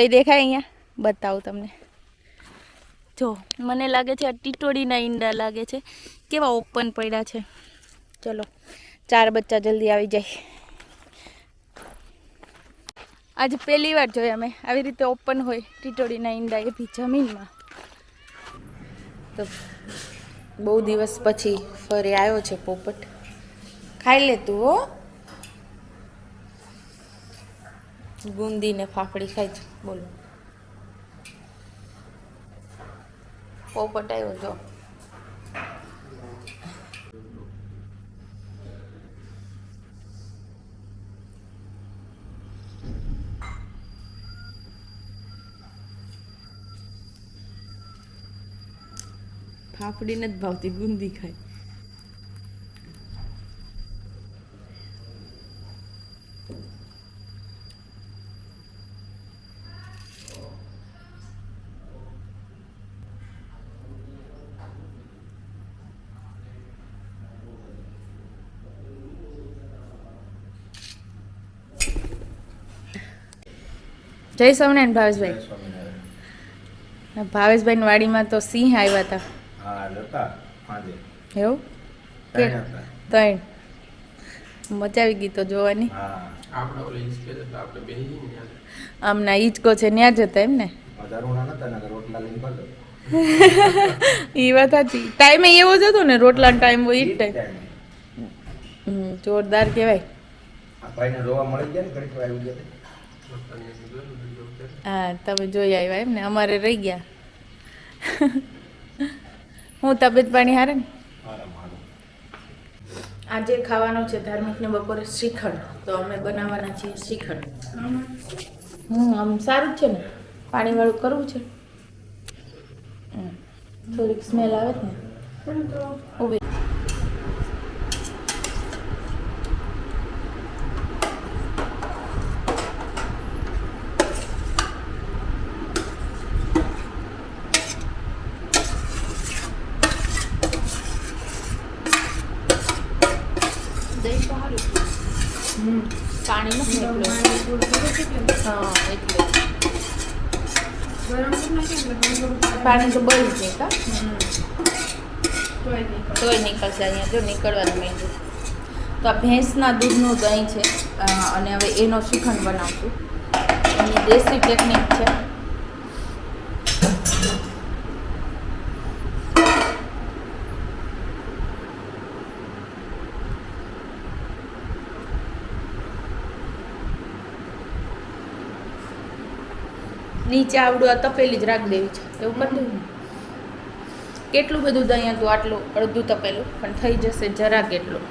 કંઈ દેખાય અહીંયા? બતાવું તમને. જો, મને લાગે છે આ ટીટોડીના ઈંડા લાગે છે. કેવા ઓપન પડ્યા છે. ચલો, ચાર બચ્ચા જલ્દી આવી જાય. આજે પહેલી વાર જોઈએ અમે. આવી રીતે ઓપન હોય ટીટોડીના ઈંડા એ બી જમીનમાં. તો બહુ દિવસ પછી ફરી આવ્યો છે પોપટ. ખાઈ લે તું, હો. ગુંદી ને ફાફડી ખાઈ છે. બોલો. પોપટ આવ્યો જો. ફાફડી નથી ભાવતી ગુંદી ખાય. જય સ્વામિનારાયણ ભાવેશભાઈ. ભાવેશભાઈ વાડીમાં તો સિંહ આવ્યા હતા. એવું? ત્રણ. મજા આવી ગઈ તો જોવાની. આમના ઈચકો છે ત્યાં જ હતા એમ ને વધારુણા નતા નકર રોટલા લઈને ભરતો એ વાત હતી ટાઈમે એવો જ હતો ને રોટલાનો ટાઈમ હોય ઈ ટાઈમ હમ, જોરદાર કહેવાય. ભાઈને રોવા મળી ગયા ને ઘડીક વાર આવી ગયા. હા તમે જોઈ આવ્યા એમ ને? અમારે રહી ગયા. હું તબિયત પાણી હારે ને? આજે ખાવાનો છે ધાર્મિકને બપોરે શ્રીખંડ. તો અમે બનાવવાના છીએ શ્રીખંડ. હમ આમ સારું જ છે ને? પાણીવાળું કરવું છે. હમ, થોડીક સ્મેલ આવે જ ને? ઊભી દહીં તો સારું હમ પાણી નથી હા એટલે પાણી તો બળી છે કા? તોય નીકળશે અહીંયા જો નીકળવાનું મેં તો આ ભેંસના દૂધનું દહીં છે અને હવે એનો શ્રીખંડ બનાવશું. એની દેશી ટેકનિક છે. નીચે આવડું આ તપેલી જ રાખ દેવી છે. એવું દેવું કેટલું બધું દહીં હતું, આટલું અડધું તપેલું? પણ થઈ જશે જરા કેટલું.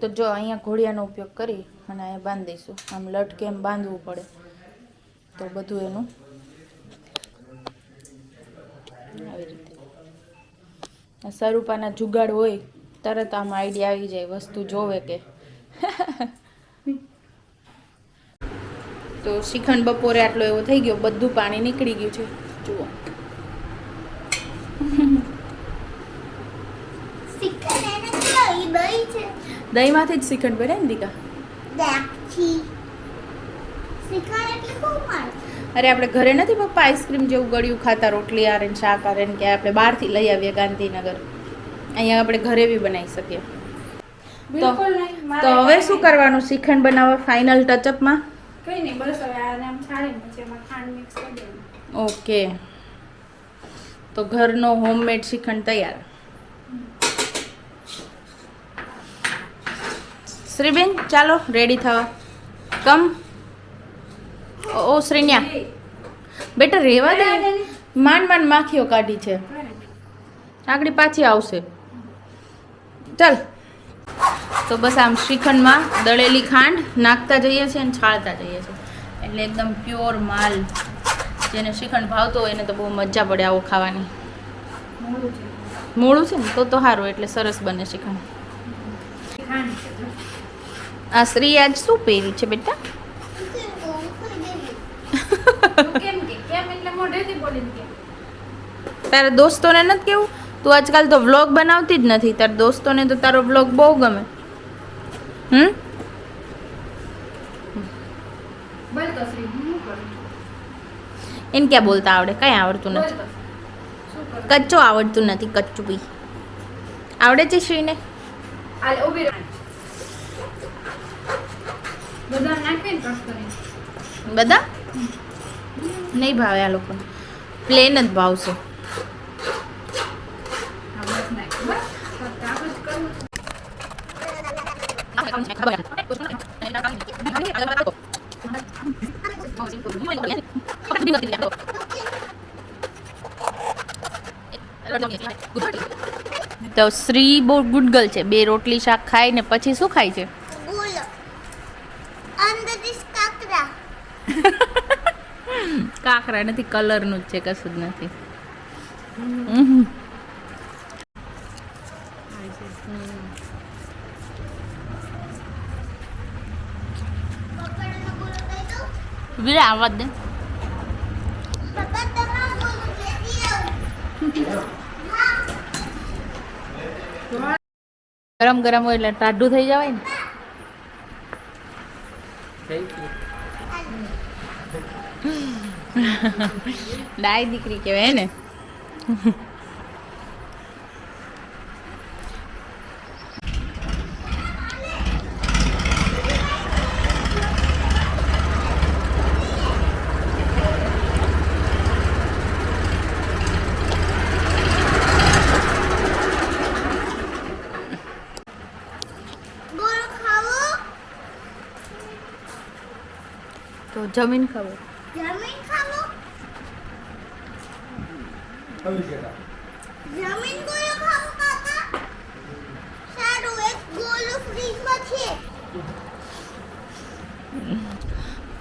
તો જો અહીંયા ઘોડિયાનો ઉપયોગ કરી અને અહીંયા બાંધી દઈશું. આમ લટકે એમ બાંધવું પડે. તો બધું એનું આવી રીતે. સ્વરૂપાના જુગાડ હોય, તરત આમ આઈડિયા આવી જાય, વસ્તુ જોવે કે. તો શ્રીખંડ બપોરે આટલો એવો થઈ ગયો, બધું પાણી નીકળી ગયું છે. જુઓ. દહીંમાંથી જ શ્રીખંડ ભરે ને દીકા? દાખી એટલે બહુ માર અરે આપણે ઘરે નથી પપ્પા આઈસ્ક્રીમ જેવું ગળ્યું ખાતા રોટલી આરે ને શાક આરે ને કે આપણે બહારથી લઈ આવીએ ગાંધીનગર. અહીંયા આપણે ઘરે બી બનાવી શકીએ. તો હવે શું કરવાનું? શ્રીખંડ બનાવવા ફાઇનલ ટચઅપમાં કઈ નહીં બસ હવે આને આમ પછી એમાં ખાંડ મિક્સ કરી દેવાનું. ઓકે. તો ઘરનો હોમમેડ શ્રીખંડ તૈયાર. શ્રીબેન ચાલો રેડી થવા. કમ ઓ શ્રીન્યા. બેટા રેવા દે. માંડ માંડ માખીઓ કાઢી છે. આગળ પાછી આવશે. ચાલ. તો બસ આમ શ્રીખંડમાં દળેલી ખાંડ નાખતા જઈએ છીએ અને છાળતા જઈએ છીએ. એટલે એકદમ પ્યોર માલ. જેને શ્રીખંડ ભાવતો હોય એને તો બહુ મજા પડે આવો ખાવાની. મોડું છે ને તો તો સારું એટલે સરસ બને શ્રીખંડ. ખાંડ આ શ્રી આજ શું પહેરી છે બેટા તું કેમ કે કેમ એટલે મોઢેથી બોલીને કે તારા દોસ્તોને નથી કેવું? તું આજકાલ તો વ્લોગ બનાવતી જ નથી. તારા દોસ્તોને તો તારો વ્લોગ બહુ ગમે. હમ? એને ક્યાં બોલતા આવડે? કઈ આવડતું નથી. કચ્ચો આવડતું નથી કચ્ચું બી આવડે છે શ્રીને? બધા નહીં ભાવે આ લોકોને પ્લેન જ ભાવશે. તો શ્રી બહુ ગુડ ગર્લ છે. બે રોટલી શાક ખાય ને પછી શું ખાય છે બોલો અંદર ઇસ કાકરા કાકરા નથી કલરનું જ છે કશું જ નથી. વીરે આવવા દે. પપ્પા તમારા બોલો લેતી આવું હા ગરમ ગરમ હોય એટલે ટાઢું થઈ જવાય ને. ડાય દીકરી કહેવાય ને. જમીન ખાવું? તો જમીન ખબર જમીન ખાવો જમીન ગોળો ખાવો કાકા? સારું એક ગોળો ફ્રીજમાં છે.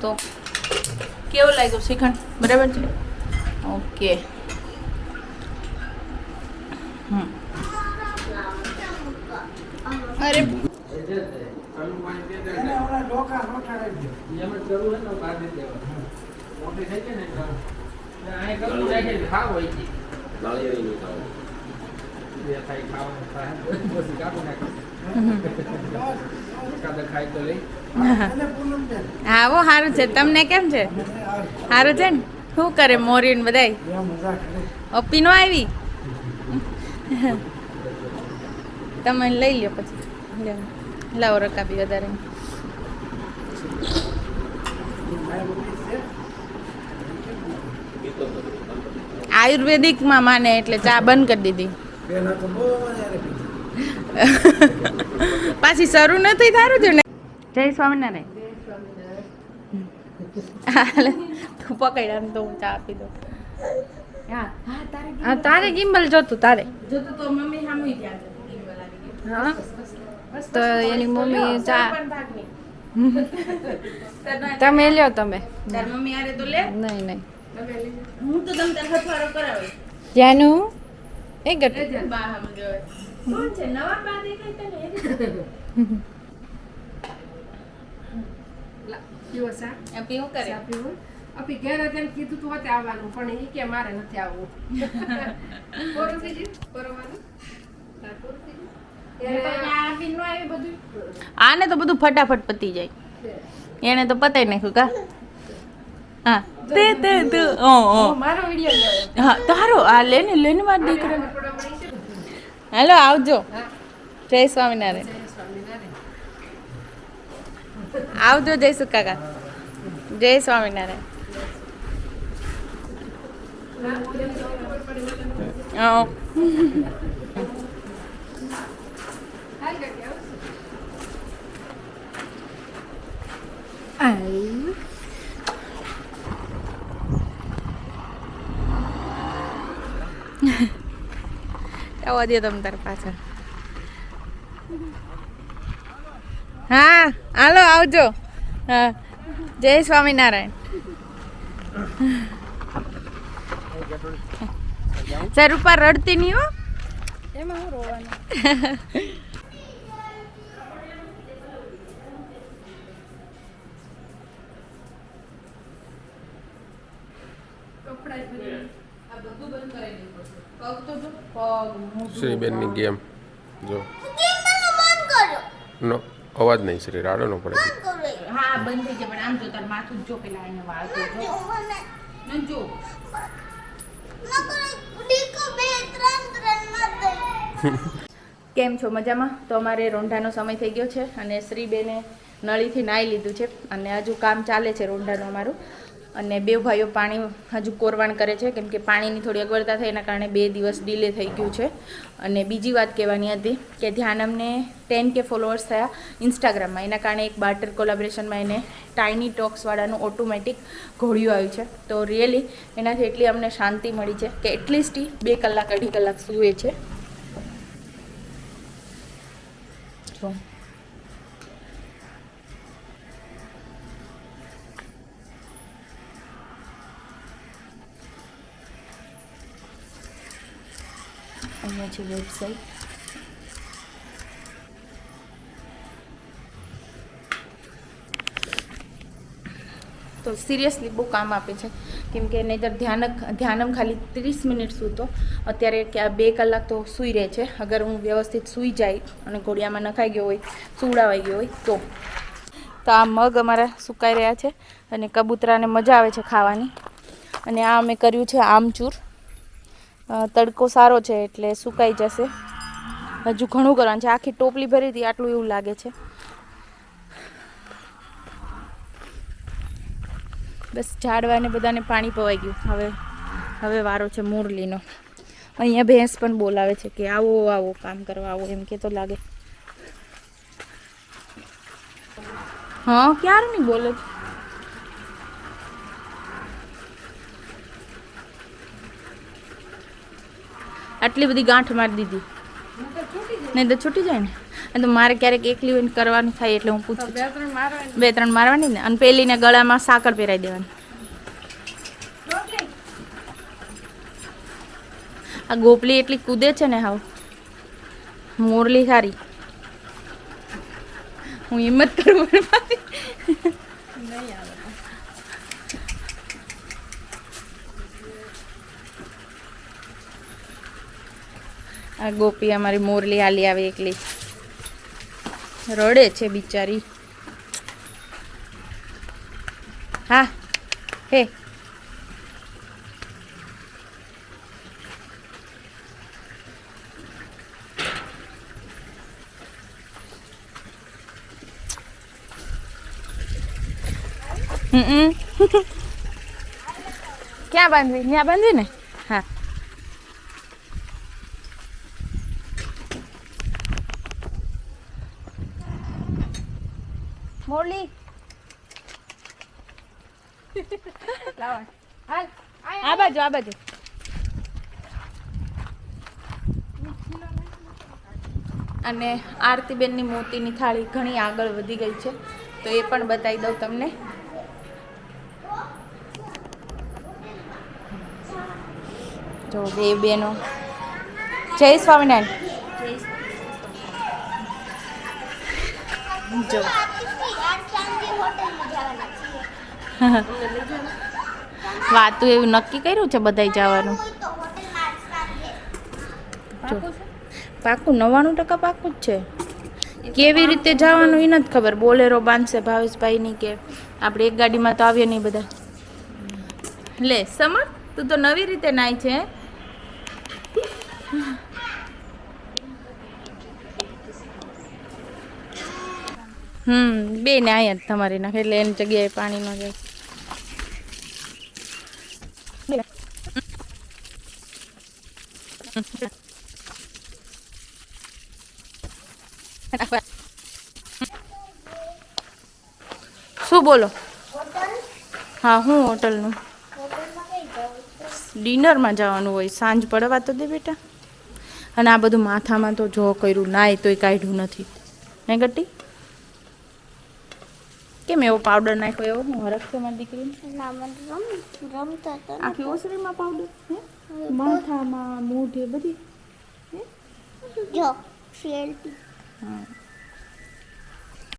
તો કેવું લાગ્યું શ્રીખંડ? બરાબર છે? ઓકે. હમ. અરે મોટી થઈ ખાય તો બહુ સારું છે. તમને કેમ છે? સારું છે ને? શું કરે મોરીન બધાય? અપીનો આવી? તમે લઈ લ્યો પછી. લાવો રકાબી વધારે. આયુર્વેદિકમાં માને એટલે ચા બંધ કરી દીધી. પાછી શરૂ નથી થારું છે ને જય સ્વામિનારાયણ. તું પકડ આમ તો હું ચા આપી દઉં. હા હા તારે ગિમ્બલ જોતું તારે. જોતું તો મમ્મી સામું હા તો એની મમ્મી ચા તમે લ્યો તમે. મમ્મી આરે તો લે. નહીં નહીં. હું તો તમને હથવારો કરાવે. જાનું એ ગટ. બા હમ કોણ છે? નવા બા દેખાય તને પીવો સા? એ પીવું કરે. પીવો? અપી ઘેર હતા કીધું તું હોતે આવવાનું પણ એ કે મારે નથી આવવું. કોરું કોરવાનું? આને તો બધું ફટાફટ પતી જાય. એને તો પતાય નાખ્યું કા? હા. તે તે તે ઓ ઓ. મારો વિડિયો હા તારો આ લે ને લે ને માર દીકરા. હાલો આવજો. જય સ્વામિનારાયણ. આવજો જય કાકા. જય સ્વામિનારાયણ. હા હાલ કાકી આવો. આવવા દે તમે તાર પાછળ. હા હાલો આવજો. હા જય સ્વામિનારાયણ. સર ઉપર રડતી નહીં હો. એમાં હું રોવાનું કપડાં કપડાં જ બધું. આ બધું બંધ કરાવી દેવું પડશે પગ તો જો પગ મોઢું, શ્રીબેનની ગેમ. જો. નો અવાજ નહીં શ્રી રાડો નો પડે હા બંધ થઈ જાય પણ આમ જો તાર માથું જો પેલા એને વાળતો જો. દઈ કેમ છો મજામાં? તો અમારે રોંઢાનો સમય થઈ ગયો છે અને શ્રીબેને નળીથી નાહી લીધું છે અને હજુ કામ ચાલે છે રોંઢાનું અમારું. અને બે ભાઈઓ પાણી હજુ કોરવાણ કરે છે, કેમ કે પાણીની થોડી અગવડતા થઈ એના કારણે બે દિવસ ડિલે થઈ ગયું છે. અને બીજી વાત કહેવાની હતી કે ધ્યાન અમને ટેન કે ફોલોઅર્સ થયા ઇન્સ્ટાગ્રામમાં એના કારણે એક બાર્ટર કોલાબરેશનમાં એને ટાઈની ટોક્સવાળાનું ઓટોમેટિક ઘોડિયું આવ્યું છે. તો રિયલી એનાથી એટલી અમને શાંતિ મળી છે કે એટલીસ્ટ બે કલાક, અઢી કલાક સૂએ છે. અહીંયા છે વેબસાઇટ તો સિરિયસલી બહુ કામ આપે છે. કેમ કે નહીંતર ધ્યાનક ધ્યાનમ ખાલી ત્રીસ મિનિટ સૂતો. અત્યારે કે આ બે કલાક તો સૂઈ રહે છે. અગર હું વ્યવસ્થિત સૂઈ જાય અને ઘોડિયામાં નખાઈ ગયો હોય, સુવડાવાઈ ગયો હોય, તો. તો આ મગ અમારા સુકાઈ રહ્યા છે અને કબૂતરાને મજા આવે છે ખાવાની. અને આ અમે કર્યું છે આમચૂર. તડકો સારો છે એટલે સુકાઈ જશે. હજુ ઘણું કરવાનું છે. આખી ટોપલી ભરી હતી, આટલું એવું લાગે છે. બસ ઝાડવાને બધાને પાણી પવાઈ ગયું. હવે હવે વારો છે મુરલીનો. અહીંયા ભેંસ પણ બોલાવે છે કે આવો આવો, કામ કરવા આવો, એમ કે તો લાગે. હા ક્યારે નહીં બોલે છે? આટલી બધી ગાંઠ મારી દીધી. નહીં તો છૂટી જાય ને. અને તો મારે ક્યારેક એકલી હોય કરવાનું થાય એટલે હું પૂછું બે ત્રણ મારવાની ને. અને પેલીને ગળામાં સાકર પહેરાવી દેવાની. આ ગોપલી એટલી કૂદે છે ને હાવ. મોરલી સારી હું હિંમત કરું પણ મારી. આ ગોપી અમારી મોરલી હાલી આવે એકલી. રડે છે બિચારી. હા, હે. ક્યાં બાંધવી? ત્યાં બાંધવી ને? મોરલી હાલ આ બાજુ આ બાજુ અને આરતીબેનની મોતીની થાળી ઘણી આગળ વધી ગઈ છે તો એ પણ બતાવી દઉં તમને. જો બે બેનો. જય સ્વામિનારાયણ. જો આરતી આજ સાંજે હોટલમાં જવાના છીએ વાતું એવું નક્કી કર્યું છે બધાય જવાનું? પાકું નવ્વાણું ટકા પાકું જ છે. કેવી રીતે જવાનું એ નથી ખબર. બોલેરો બાંધશે ભાવેશભાઈની કે આપણે એક ગાડીમાં તો આવીએ નહીં બધા. લે સમર તું તો નવી રીતે નાય છે હમ બે ને અહીંયા તમારી નાખે એટલે એની જગ્યાએ પાણી ન જાય. શું બોલો? હા હું હોટલનું. ડિનરમાં જવાનું હોય સાંજ પડવા તો દે બેટા. અને આ બધું માથામાં તો જો કર્યું નાય તોય કાઢ્યું નથી. હે ગટી કેમ એવો પાવડર નાખ્યો? એવો હું હરખ છે મારી દીકરીને? આખી ઓસરીમાં પાવડર હે? માથામાં મોઢે બધી જો સેલ્ફી હા.